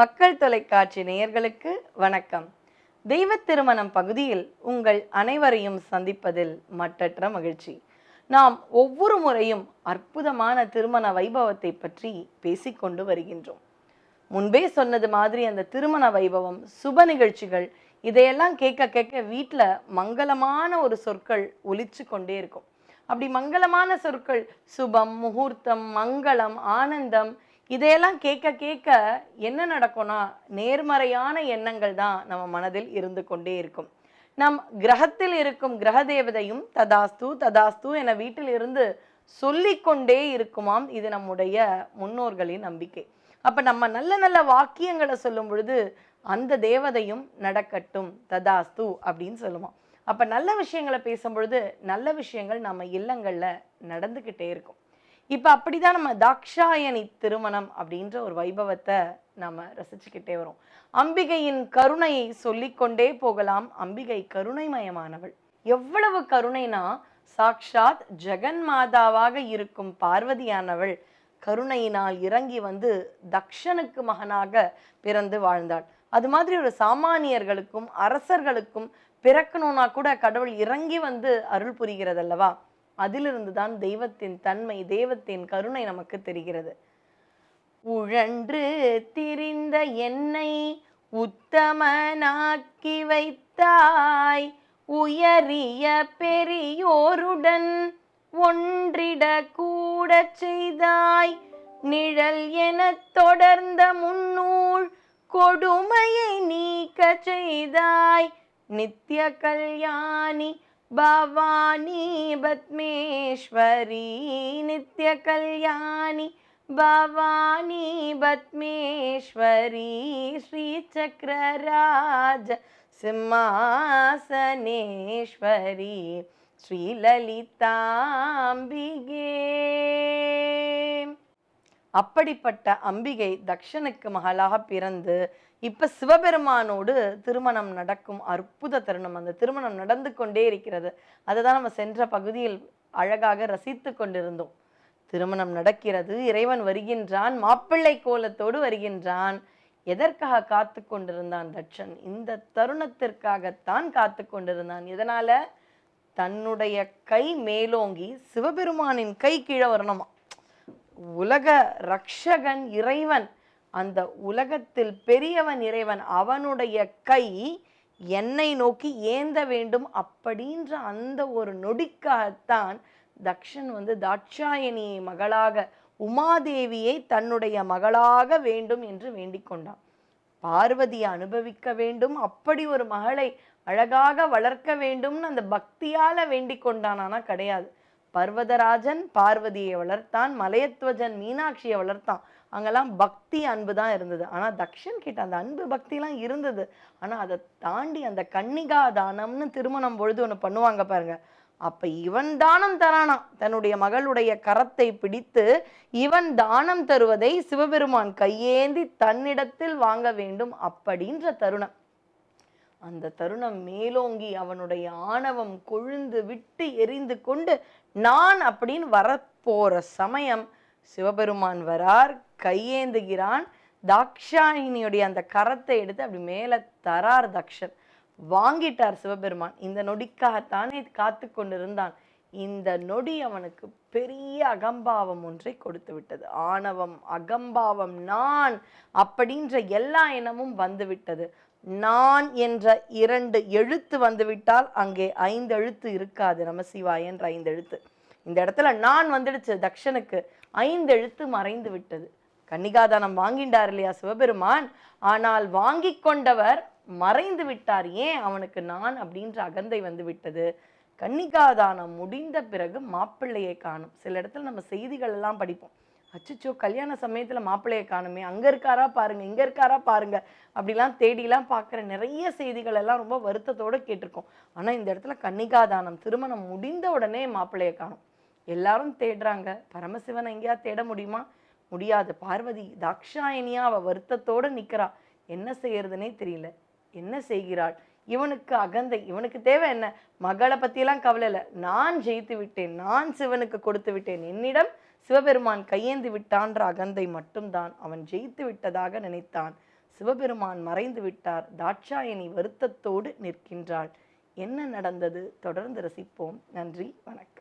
மக்கள் தொலைக்காட்சி நேயர்களுக்கு வணக்கம். தெய்வ திருமணம் பகுதியில் உங்கள் அனைவரையும் சந்திப்பதில் மட்டற்ற மகிழ்ச்சி. நாம் ஒவ்வொரு முறையும் அற்புதமான திருமண வைபவத்தை பற்றி பேசிக்கொண்டு வருகின்றோம். முன்பே சொன்னது மாதிரி அந்த திருமண வைபவம் சுப நிகழ்ச்சிகள் இதையெல்லாம் கேட்க கேட்க வீட்டில் மங்களமான ஒரு சொற்கள் ஒலிச்சு கொண்டே இருக்கும். அப்படி மங்களமான சொற்கள் சுபம் முகூர்த்தம் மங்களம் ஆனந்தம் இதையெல்லாம் கேட்க கேட்க என்ன நடக்கும்னா நேர்மறையான எண்ணங்கள் தான் நம்ம மனதில் இருந்து கொண்டே இருக்கும். நம் கிரகத்தில் இருக்கும் கிரக தேவதையும் ததாஸ்து ததாஸ்து என வீட்டில் இருந்து சொல்லிக்கொண்டே இருக்குமாம். இது நம்முடைய முன்னோர்களின் நம்பிக்கை. அப்போ நம்ம நல்ல நல்ல வாக்கியங்களை சொல்லும் பொழுது அந்த தேவதையும் நடக்கட்டும் ததாஸ்து அப்படின்னு சொல்லுவோம் அப்போ நல்ல விஷயங்களை பேசும்பொழுது நல்ல விஷயங்கள் நம்ம இல்லங்களில் நடந்துக்கிட்டே இருக்கும். இப்போ அப்படிதான் நம்ம தாக்ஷாயணி திருமணம் அப்படின்ற ஒரு வைபவத்தை நம்ம ரசிச்சுக்கிட்டே வரோம். அம்பிகையின் கருணையை சொல்லிக்கொண்டே போகலாம். அம்பிகை கருணைமயமானவள். எவ்வளவு கருணைனா சாக்ஷாத் ஜெகன் மாதாவாக இருக்கும் பார்வதியானவள் கருணையினால் இறங்கி வந்து தக்ஷனுக்கு மகனாக பிறந்து வாழ்ந்தாள். அது மாதிரி ஒரு சாமானியர்களுக்கும் அரசர்களுக்கும் பிறக்கணும்னா கூட கடவுள் இறங்கி வந்து அருள் புரிகிறது அல்லவா அதிலிருந்து தான் தெய்வத்தின் தன்மை தெய்வத்தின் கருணை நமக்கு தெரிகிறது. உழன்று திரிந்த என்னை உத்தமனாக்கி வைத்தாய் உயரிய பெரியோருடன் ஒன்றிட கூட செய்தாய் நிழல் எனத் தொடர்ந்த முன்னூல் கொடுமையை நீக்க செய்தாய் நித்ய கல்யாணி भवानी पद्मेश्वरी नित्यकल्याणि भवानी पद्मेश्वरी श्रीचक्रराजसिंहासनेश्वरी श्रीललिताम्बिगे அப்படிப்பட்ட அம்பிகை தக்ஷனுக்கு மகளாக பிறந்து இப்ப சிவபெருமானோடு திருமணம் நடக்கும் அற்புத தருணம். அந்த திருமணம் நடந்து கொண்டே இருக்கிறது. அதுதான் நம்ம சென்ற பகுதியில் அழகாக ரசித்து கொண்டிருந்தோம். திருமணம் நடக்கிறது. இறைவன் வருகின்றான். மாப்பிள்ளை கோலத்தோடு வருகின்றான். எதற்காக காத்து கொண்டிருந்தான் தட்சன் இந்த தருணத்திற்காகத்தான் காத்து கொண்டிருந்தான். இதனால தன்னுடைய கை மேலோங்கி சிவபெருமானின் கை கீழே வரணுமா? உலக ரக்ஷகன் இறைவன் அந்த உலகத்தில் பெரியவன் இறைவன் அவனுடைய கை என்னை நோக்கி ஏந்த வேண்டும் அப்படின்ற அந்த ஒரு நொடிக்காகத்தான் தக்ஷன் வந்து தாட்சாயணியை மகளாக உமாதேவியை தன்னுடைய மகளாக வேண்டும் என்று வேண்டிக் கொண்டான். பார்வதியை அனுபவிக்க வேண்டும் அப்படி ஒரு மகளை அழகாக வளர்க்க வேண்டும்னு அந்த பக்தியால வேண்டிக் கொண்டான். கிடையாது. பர்வதராஜன் பார்வதியை வளர்த்தான் மலையத்வஜன் மீனாட்சியை வளர்த்தான். அங்கெல்லாம் பக்தி அன்பு தான் இருந்தது. ஆனால் தக்ஷன் கிட்ட அந்த அன்பு பக்திலாம் இருந்தது. ஆனால் அதை தாண்டி அந்த கன்னிகா தானம்னு திருமணம் பொழுது ஒன்று பண்ணுவாங்க பாருங்க. அப்போ இவன் தானம் தரானா. தன்னுடைய மகளுடைய கரத்தை பிடித்து இவன் தானம் தருவதை சிவபெருமான் கையேந்தி தன்னிடத்தில் வாங்க வேண்டும் அப்படின்ற தருணம். அந்த தருணம் மேலோங்கி அவனுடைய ஆணவம் கொழுந்து விட்டு எரிந்து கொண்டு நான் அப்படின்னு வரப்போற சமயம் சிவபெருமான் வரார் கையேந்துகிறான். தாக்ஷாயினியுடைய அந்த கரத்தை எடுத்து அப்படி மேலே தரார் தக்ஷன். வாங்கிட்டார் சிவபெருமான். இந்த நொடிக்காகத்தானே காத்து கொண்டிருந்தான். இந்த நொடி அவனுக்கு பெரிய அகம்பாவம் ஒன்றை கொடுத்து விட்டது. ஆணவம் அகம்பாவம் நான் அப்படின்ற எல்லா எண்ணமும் வந்துவிட்டது நான் என்ற இரண்டு எழுத்து வந்துவிட்டால் அங்கே ஐந்து எழுத்து இருக்காது. நமசிவாய் என்ற ஐந்து எழுத்து. இந்த இடத்துல நான் வந்துடுச்சு தக்ஷனுக்கு. ஐந்து எழுத்து மறைந்து விட்டது. கன்னிகாதானம் வாங்கிண்டார் இல்லையா சிவபெருமான்? ஆனால் வாங்கி கொண்டவர் மறைந்து விட்டார். ஏன் அவனுக்கு நான் அப்படின்ற அகந்தை வந்து விட்டது? கன்னிகாதானம் முடிந்த பிறகு மாப்பிள்ளையை காணும். சில இடத்துல நம்ம செய்திகள் எல்லாம் படிப்போம். அச்சோ கல்யாண சமயத்தில் மாப்பிள்ளையை காணுமே அங்கே இருக்காரா பாருங்க இங்கே இருக்காரா பாருங்கள் அப்படிலாம் தேடிலாம் பார்க்குற நிறைய செய்திகள் எல்லாம் ரொம்ப வருத்தத்தோடு கேட்டிருக்கோம். ஆனால் இந்த இடத்துல கன்னிகாதானம் திருமணம் முடிந்த உடனே மாப்பிள்ளையை காணும். எல்லாரும் தேடுறாங்க. பரமசிவனை எங்கேயா தேட முடியுமா? முடியாது. பார்வதி தாக்ஷாயணியா அவள் வருத்தத்தோடு நிற்கிறா என்ன செய்யறதுனே தெரியல. என்ன செய்கிறாள்? இவனுக்கு அகந்தை இவனுக்கு தேவை என்ன? மகளை பற்றியெல்லாம் கவலை இல்லை நான் ஜெயித்து விட்டேன் நான் சிவனுக்கு கொடுத்து விட்டேன். என்னிடம் சிவபெருமான் கையேந்து விட்டான்ற அகந்தை மட்டும்தான். அவன் ஜெயித்து விட்டதாக நினைத்தான். சிவபெருமான் மறைந்து விட்டார். தாட்சாயணி வருத்தத்தோடு நிற்கின்றாள். என்ன நடந்தது? தொடர்ந்து ரசிப்போம். நன்றி. வணக்கம்.